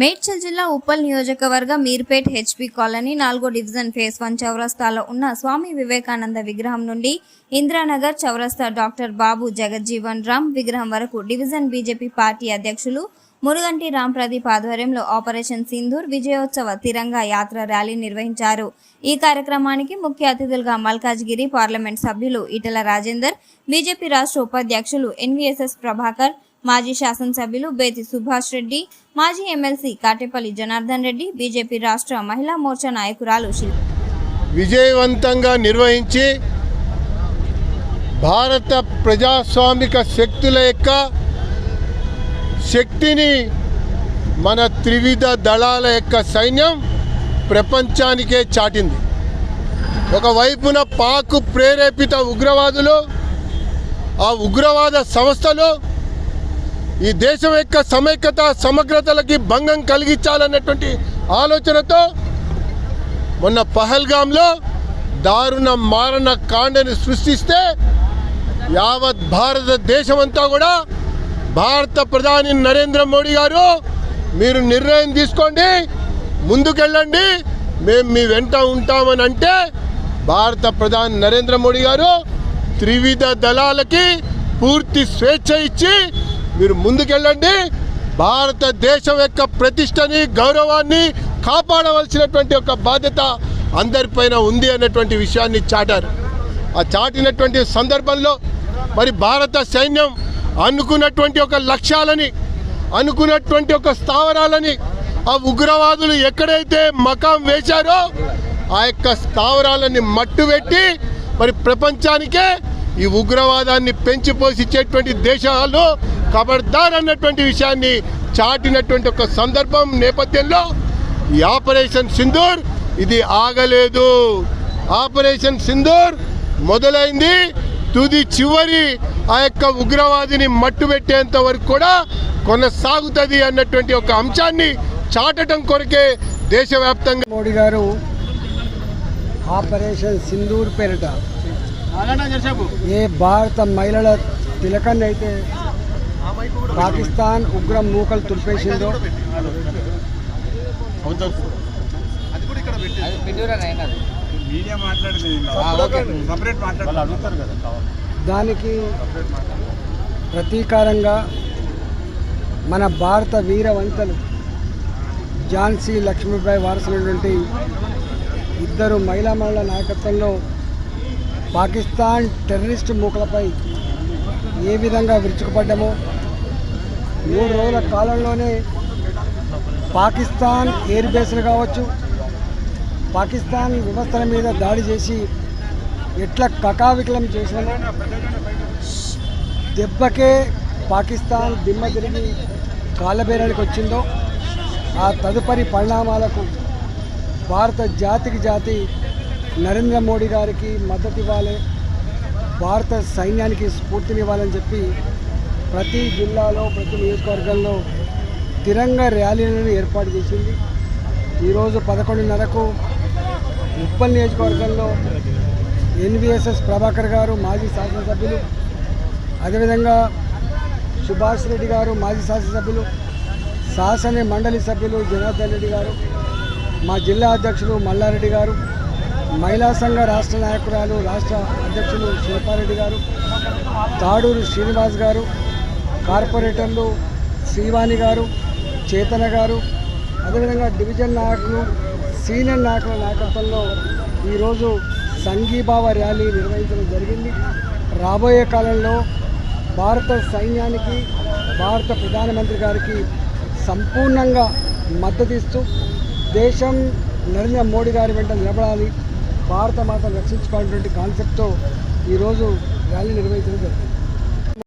మేడ్చల్ జిల్లా ఉప్పల్ నియోజకవర్గ Meerpet HP colony నాలుగో డివిజన్ ఫేస్ వన్ చౌరస్తాలో ఉన్న స్వామి వివేకానంద విగ్రహం నుండి ఇందిరానగర్ చౌరస్తా డాక్టర్ బాబు జగజ్జీవన్ రామ్ విగ్రహం వరకు డివిజన్ బీజేపీ పార్టీ అధ్యక్షులు మురుగంటి రామ్ ప్రదీప్ ఆధ్వర్యంలో ఆపరేషన్ సింధూర్ విజయోత్సవ తిరంగా యాత్ర ర్యాలీ నిర్వహించారు. ఈ కార్యక్రమానికి ముఖ్య అతిథులుగా మల్కాజ్గిరి పార్లమెంట్ సభ్యులు ఈటల రాజేందర్ బీజేపీ రాష్ట్ర ఉపాధ్యక్షులు ఎన్వీఎస్ఎస్ ప్రభాకర్ మాజీ శాసనసభ్యులు బేతి సుభాష్ రెడ్డి మాజీ ఎమ్మెల్సీ కాటేపల్లి జనార్దన్ రెడ్డి బీజేపీ రాష్ట్ర మహిళా మోర్చా నాయకురాలు విజయవంతంగా నిర్వహించి భారత ప్రజాస్వామిక శక్తుల యొక్క శక్తిని మన త్రివిధ దళాల యొక్క సైన్యం ప్రపంచానికే చాటింది. ఒకవైపున పాకు ప్రేరేపిత ఉగ్రవాదులు ఆ ఉగ్రవాద సంస్థలు ఈ దేశం యొక్క సమైక్యత సమగ్రతలకి భంగం కలిగించాలన్నటువంటి ఆలోచనతో మొన్న పహల్గాంలో దారుణ మారణ కాండని సృష్టిస్తే యావత్ భారతదేశం అంతా కూడా భారత ప్రధాని నరేంద్ర మోడీ గారు మీరు నిర్ణయం తీసుకోండి ముందుకెళ్ళండి మేము మీ వెంట ఉంటామని అంటే భారత ప్రధాని నరేంద్ర మోడీ గారు త్రివిధ దళాలకి పూర్తి స్వేచ్ఛ ఇచ్చి మీరు ముందుకెళ్ళండి. భారతదేశం యొక్క ప్రతిష్టని గౌరవాన్ని కాపాడవలసినటువంటి ఒక బాధ్యత అందరిపైన ఉంది అన్నటువంటి విషయాన్ని చాటారు. ఆ చాటినటువంటి సందర్భంలో మరి భారత సైన్యం అనుకున్నటువంటి ఒక లక్ష్యాలని అనుకున్నటువంటి ఒక స్థావరాలని ఆ ఉగ్రవాదులు ఎక్కడైతే మకాం వేశారో ఆ యొక్క స్థావరాలని మట్టుబెట్టి మరి ప్రపంచానికే ఈ ఉగ్రవాదాన్ని పెంచి ఇచ్చేటువంటి దేశాలు ఖబర్దార్ అన్నటువంటి విషయాన్ని చాటినటువంటి ఒక సందర్భం నేపథ్యంలో ఈ ఆపరేషన్ సింధూర్ ఇది ఆగలేదు. ఆపరేషన్ సింధూర్ మొదలైంది. తుది చివరి ఆ యొక్క ఉగ్రవాదిని మట్టుబెట్టేంత వరకు కూడా కొనసాగుతుంది అన్నటువంటి ఒక అంశాన్ని చాటటం కొరకే దేశవ్యాప్తంగా మోడీ గారు ఆపరేషన్ సింధూర్ పేరిట ఏ భారత మహిళల తిలకాన్ని అయితే పాకిస్తాన్ ఉగ్రం మూకలు తుడిపేసిందో మీడియా మాట్లాడింది సపరేట్ మాట్లాడాలి అడుగుతారు కదా దానికి ప్రతీకారంగా మన భారత వీరవంతలు ఝాన్సీ లక్ష్మీబాయి వారసులైనటువంటి ఇద్దరు మహిళా మహిళల నాయకత్వంలో పాకిస్తాన్ టెర్రరిస్ట్ మూకలపై ఏ విధంగా విరుచుకుపడ్డామో మూడు రోజుల కాలంలోనే పాకిస్తాన్ ఎయిర్ బేస్లు కావచ్చు పాకిస్తాన్ వ్యవస్థల మీద దాడి చేసి ఎట్లా కకావికలం చేసిన దెబ్బకే పాకిస్తాన్ దిమ్మ తిరిగి కాళ్ళబేరానికి వచ్చిందో ఆ తదుపరి పరిణామాలకు భారత జాతికి జాతి నరేంద్ర మోడీ గారికి మద్దతు ఇవ్వాలి భారత సైన్యానికి స్ఫూర్తినివ్వాలని చెప్పి ప్రతి జిల్లాలో ప్రతి నియోజకవర్గంలో తిరంగా ర్యాలీలను ఏర్పాటు చేసింది. ఈరోజు పదకొండున్నరకు ఉప్పల్ నియోజకవర్గంలో ఎన్విఎస్ఎస్ ప్రభాకర్ గారు మాజీ శాసనసభ్యులు అదేవిధంగా సుభాష్ రెడ్డి గారు మాజీ శాసనసభ్యులు శాసన మండలి సభ్యులు జనార్దన్ రెడ్డి గారు మా జిల్లా అధ్యక్షులు మల్లారెడ్డి గారు మహిళా సంఘ రాష్ట్ర నాయకురాలు రాష్ట్ర అధ్యక్షులు శిల్పారెడ్డి గారు తాడూరు శ్రీనివాస్ గారు కార్పొరేటర్లు శ్రీవాణి గారు చేతన గారు అదేవిధంగా డివిజన్ నాయకులు సీనియర్ నాయకుల నాయకత్వంలో ఈరోజు సంఘీభావ ర్యాలీ నిర్వహించడం జరిగింది. రాబోయే కాలంలో భారత సైన్యానికి భారత ప్రధానమంత్రి గారికి సంపూర్ణంగా మద్దతిస్తూ దేశం నరేంద్ర మోడీ గారి వెంట నిలబడాలి. భారత మాతను రక్షించుకోవాలన్నటువంటి కాన్సెప్ట్తో ఈరోజు ర్యాలీ నిర్వహించడం జరిగింది.